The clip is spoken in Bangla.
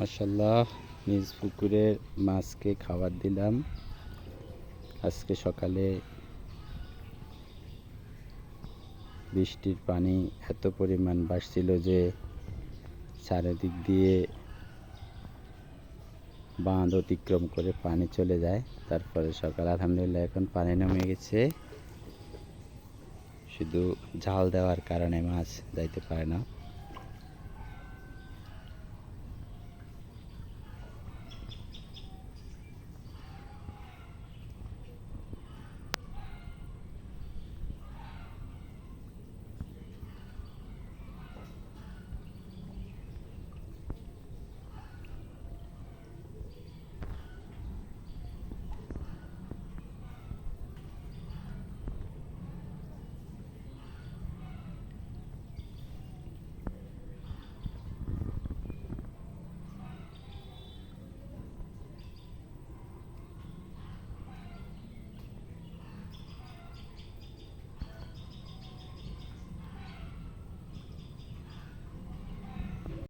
মাসাল্লাহ নিজ পুকুরের মাছকে খাবার দিলাম। আজকে সকালে বৃষ্টির পানি এত পরিমাণ বাড়ছিল যে চারিদিক দিয়ে বাঁধ অতিক্রম করে পানি চলে যায়। তারপরে সকাল আলহামদুলিল্লাহ এখন পানি নেমে গেছে। শুধু জাল দেওয়ার কারণে মাছ যাইতে পারে না।